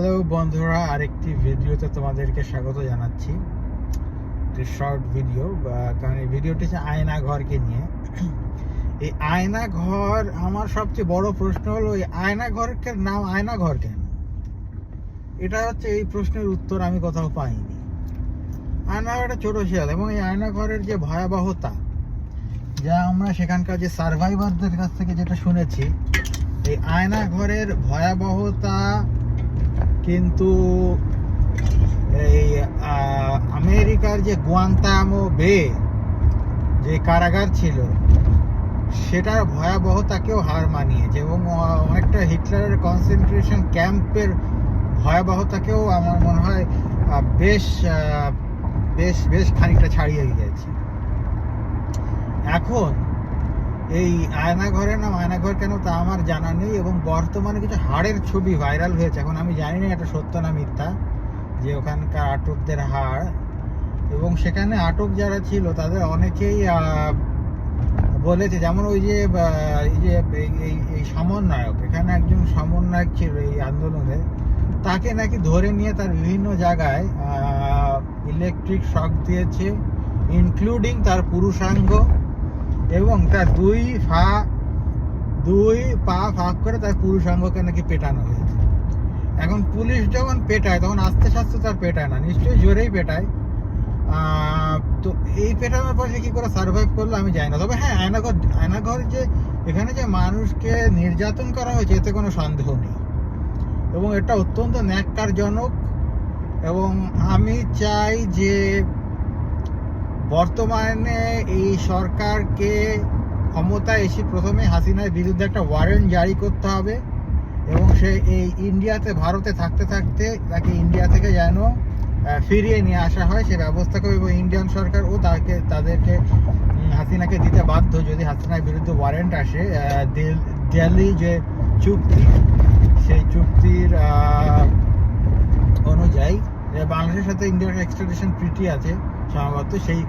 Hello বন্ধুরা, আরেকটি ভিডিওতে তোমাদেরকে স্বাগত জানাচ্ছি। একটি শর্ট ভিডিও কারণ এই ভিডিওটি হচ্ছে আয়না ঘরকে নিয়ে। এই আয়না ঘর, আমার সবচেয়ে বড় প্রশ্ন হলো, এই আয়না ঘরের নাম আয়না ঘর কেন? এটা হচ্ছে এই প্রশ্নের উত্তর আমি কোথাও পাইনি। আয়না একটা ছোট শিয়াল, এবং এই আয়না ঘরের যে ভয়াবহতা, যা আমরা সেখানকার যে সার্ভাইভারদের কাছ থেকে যেটা শুনেছি, এই আয়না ঘরের ভয়াবহতা কিন্তু এই আমেরিকার যে গুয়ান্তামো বে যে কারাগার ছিল, সেটার ভয়াবহতাকেও হার মানিয়েছে এবং অনেকটা হিটলারের কনসেন্ট্রেশন ক্যাম্পের ভয়াবহতাকেও আমার মনে হয় বেশ বেশ বেশ খানিকটা ছাড়িয়ে গিয়েছে। এখন এই আয়নাঘরের নাম আয়নাঘর কেন তা আমার জানা নেই এবং বর্তমানে কিছু হাড়ের ছবি ভাইরাল হয়েছে। এখন আমি জানি না এটা সত্য না মিথ্যা যে ওখানকার আটকদের হাড়। এবং সেখানে আটক যারা ছিল, তাদের অনেকেই বলেছে, যেমন ওই যে এই যে, এই- সমন্বয়ক এখানে একজন সমন্বয়ক ছিল এই আন্দোলনের তাকে নাকি ধরে নিয়ে তার বিভিন্ন জায়গায় ইলেকট্রিক শক দিয়েছে ইনক্লুডিং তার পুরুষাঙ্গ। এবং তার দুই ফা, দুই পা ফাঁক করে তার পুরুষাঙ্গকে নাকি পেটানো হয়েছে। এখন পুলিশ যখন পেটায়, তখন আস্তে আস্তে তার পেটায় না, নিশ্চয়ই জোরেই পেটায়। তো এই পেটানোর পর সে কি করে সার্ভাইভ করল আমি জানি না। তবে হ্যাঁ আয়নাঘর আয়নাঘর যে, এখানে যে মানুষকে নির্যাতন করা হয়েছে, এতে কোনো সন্দেহ নেই। এবং এটা অত্যন্ত ন্যাক্কারজনক এবং আমি চাই যে বর্তমানে এই সরকারকে ক্ষমতায় এসে প্রথমে হাসিনার বিরুদ্ধে একটা ওয়ারেন্ট জারি করতে হবে এবং সে এই ইন্ডিয়াতে ভারতে থাকতে থাকতে তাকে ইন্ডিয়া থেকে যেন ফিরিয়ে নিয়ে আসা হয়। সে ব্যবস্থা করবে এবং ইন্ডিয়ান সরকার ও তাকে, তাদেরকে হাসিনাকে দিতে বাধ্য যদি হাসিনার বিরুদ্ধে ওয়ারেন্ট আসে দিল্লি যে চুক্তি, সেই চুক্তির অনুযায়ী বাংলাদেশের সাথে ইন্ডিয়ার এক্সট্রাডিশন ট্রিটি আছে। সম্ভবত সেই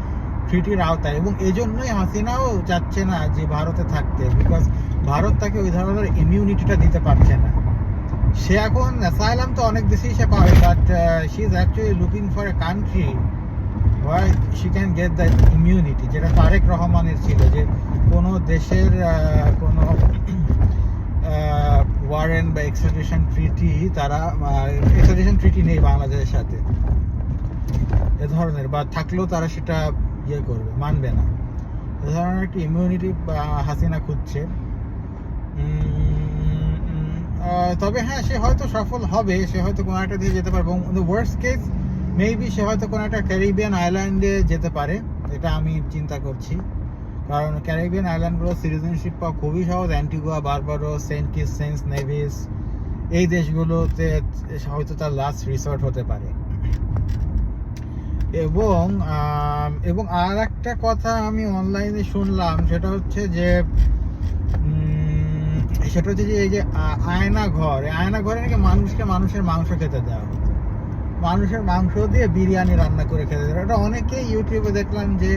ট্রিটির আওতায়। এবং এজন্যই হাসিনাও যাচ্ছে না যে ভারতে থাকতে বিকজ ভারত তাকে ওই ধরনের ইমিউনিটিটা দিতে পারছে না। সে এখন অ্যাসাইলাম তো অনেক দেশেই সে পাবে but she is actually looking for a country where she can get the immunity যেটা তারেক রহমানের ছিল, যে কোনো দেশের কোনো ওয়ারেন বা এক্সট্রাডিশন ট্রিটি তারা এক্সট্রাডিশন ট্রিটি নেই বাংলাদেশের সাথে। এ ধরনের, বা থাকলেও তারা সেটা ইয়ে করবে, মানবে না। এ ধরনের একটা ইমিউনিটি হাসিনা খুঁজছে। তবে হ্যাঁ সে হয়তো সফল হবে, সে হয়তো কোনো একটা দিয়ে যেতে পারবে। এবং ওয়ার্স্ট কেস মেবি সে হয়তো কোনো একটা ক্যারিবিয়ান আইল্যান্ডে যেতে পারে, এটা আমি চিন্তা করছি। কারণ ক্যারিবিয়ান আইল্যান্ডগুলো সিটিজেনশিপ পাওয়া খুবই সহজ। Antigua Barbuda Saint Kitts Saint Nevis এই দেশগুলোতে হয়তো তার লাস্ট রিসর্ট হতে পারে। এবং এবং আর একটা কথা আমি অনলাইনে শুনলাম, সেটা হচ্ছে যে সেটা হচ্ছে যে, এই যে আয়না ঘর আয়না ঘরে নাকি মানুষকে মানুষের মাংস খেতে দেওয়া মানুষের মাংস দিয়ে বিরিয়ানি রান্না করে খেতে দেওয়া এটা অনেকেই ইউটিউবে দেখলাম যে,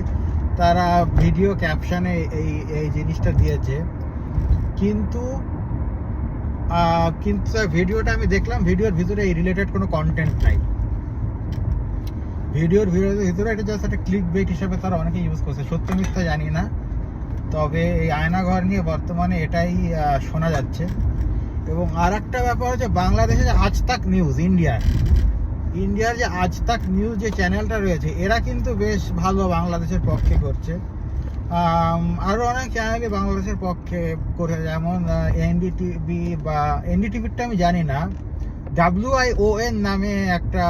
তারা ভিডিও ক্যাপশনে এই এই জিনিসটা দিয়েছে। কিন্তু কিন্তু ভিডিওটা আমি দেখলাম, ভিডিওর ভিতরে এই রিলেটেড কোনো কন্টেন্ট নাই। ভিডিওর ভিডিওর ভিতরে এটা জাস্ট একটা ক্লিক বেট হিসাবে তারা অনেকে ইউজ করছে। সত্য মিথ্যা জানি না। তবে এই আয়নাঘর নিয়ে বর্তমানে এটাই শোনা যাচ্ছে। এবং আর একটা ব্যাপার হচ্ছে বাংলাদেশে যে আজ তাক নিউজ ইন্ডিয়ার ইন্ডিয়ার যে আজ তাক নিউজ যে চ্যানেলটা রয়েছে এরা কিন্তু বেশ ভালো বাংলাদেশের পক্ষে করছে। আম, আরও অনেক চ্যানেলই বাংলাদেশের পক্ষে করে যেমন এনডিটিভি বা এনডিটিভিটা আমি জানি না। ডাব্লিউ আই ও এন নামে একটা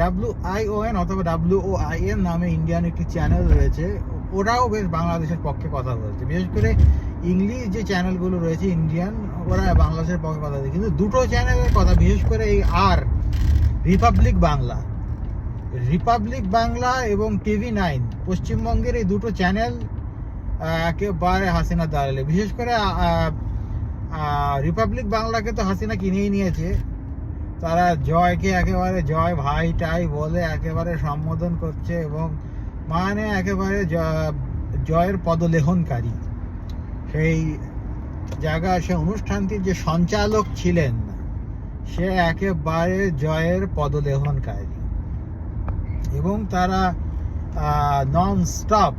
ডাব্লিউ আই ও এন অথবা ডাব্লিউ ও আই এন নামে ইন্ডিয়ান একটি চ্যানেল রয়েছে। ওরাও বেশ বাংলাদেশের পক্ষে কথা বলছে। বিশেষ করে ইংলিশ যে চ্যানেলগুলো রয়েছে ইন্ডিয়ান ওরা বাংলাদেশের পক্ষে কথা বলছে। কিন্তু দুটো চ্যানেলের কথা, বিশেষ করে এই R Republic Bangla Republic Bangla এবং টিভি নাইন পশ্চিমবঙ্গের এই দুটো চ্যানেল একেবারে হাসিনা দাঁড়ালে বিশেষ করে রিপাবলিক বাংলাকে তো হাসিনা কিনেই নিয়েছে। তারা জয়কে একেবারে জয় ভাই টাই বলে একেবারে সম্বোধন করছে এবং মানে একেবারে জয়ের পদলেহনকারী। সেই জায়গা, সে অনুষ্ঠানটির যে সঞ্চালক ছিলেন, সে একেবারে জয়ের পদলেহনকারী। এবং তারা নন স্টপ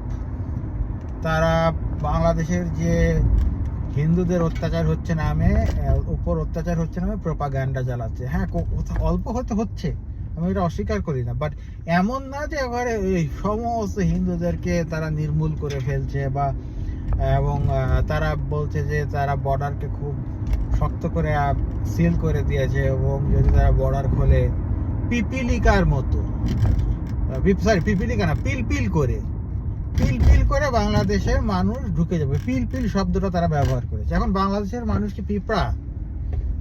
তারা বাংলাদেশের যে হিন্দুদের অত্যাচার হচ্ছে নামে উপর অত্যাচার হচ্ছে নামে প্রোপাগান্ডা চালাচ্ছে হ্যাঁ অল্প হয়তো হচ্ছে, আমি এটা অস্বীকার করি না বাট এমন না যে এবারে এই সমস্ত হিন্দুদেরকে তারা নির্মূল করে ফেলছে বা, এবং তারা বলছে যে তারা বর্ডারকে খুব শক্ত করে সিল করে দিয়েছে এবং যদি তারা বর্ডার খোলে, পিপিলিকার মতো সরি পিপিলিকা না পিল পিল করে পিল পিল করে বাংলাদেশের মানুষ ঢুকে যাবে। পিল পিল শব্দটা তারা ব্যবহার করেছে। এখন বাংলাদেশের মানুষ কি পিঁপড়া?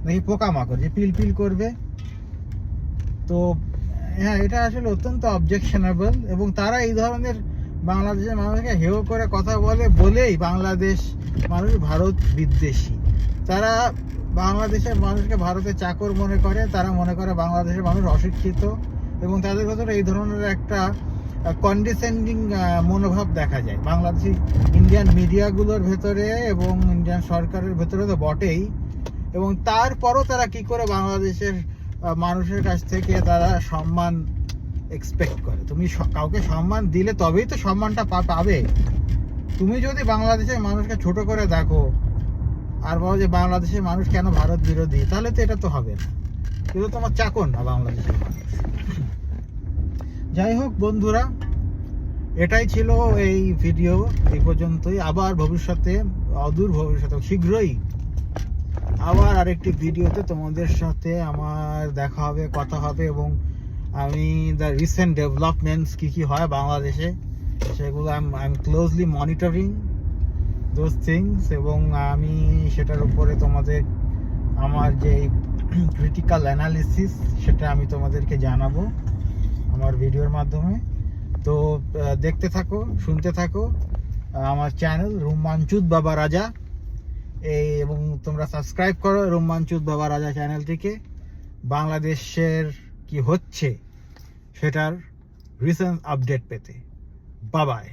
নাকি পোকামাকড়? যে পিল পিল করবে। তো হ্যাঁ এটা আসলে অত্যন্ত অবজেকশনেবল এবং তারা এই ধরনের বাংলাদেশের মানুষকে হেয় করে কথা বলে বলেই বাংলাদেশ মানুষ ভারত বিদ্বেষী। তারা বাংলাদেশের মানুষকে ভারতের চাকর মনে করে, তারা মনে করে বাংলাদেশের মানুষ অশিক্ষিত এবং তাদের ভেতরে এই ধরনের একটা কন্ডিসেন্ডিং মনোভাব দেখা যায়। বাংলাদেশি ইন্ডিয়ান মিডিয়াগুলোর ভেতরে এবং ইন্ডিয়ান সরকারের ভেতরে তো বটেই। এবং তারপরও তারা কি করে বাংলাদেশের মানুষের কাছ থেকে তারা সম্মান এক্সপেক্ট করে? তুমি কাউকে সম্মান দিলে তবেই তো সম্মানটা পাবে। তুমি যদি বাংলাদেশের মানুষকে ছোট করে দেখো, আর বলো যে বাংলাদেশের মানুষ কেন ভারত বিরোধী, তাহলে তো এটা তো হবে না। কিন্তু তোমার চাকর না বাংলাদেশের মানুষ। যাই হোক বন্ধুরা, এটাই ছিল এই ভিডিও এই পর্যন্তই। আবার ভবিষ্যতে, অদূর ভবিষ্যতে, শীঘ্রই আবার আরেকটি ভিডিওতে তোমাদের সাথে আমার দেখা হবে, কথা হবে এবং আমি দ্য রিসেন্ট ডেভেলপমেন্টস কি কি হয় বাংলাদেশে, সেগুলো I am closely monitoring those things এবং আমি সেটার উপরে তোমাদের আমার যে ক্রিটিক্যাল অ্যানালিসিস সেটা আমি তোমাদেরকে জানাব। আমার ভিডিওর মাধ্যমে। তো দেখতে থাকো, শুনতে থাকো আমার চ্যানেল রোমাঞ্চুত বাবা রাজা। এই, এবং তোমরা সাবস্ক্রাইব করো রোমাঞ্চুদ বাবা রাজা চ্যানেলটিকে। বাংলাদেশের কি হচ্ছে সেটার রিসেন্ট আপডেট পেতে। বাবাই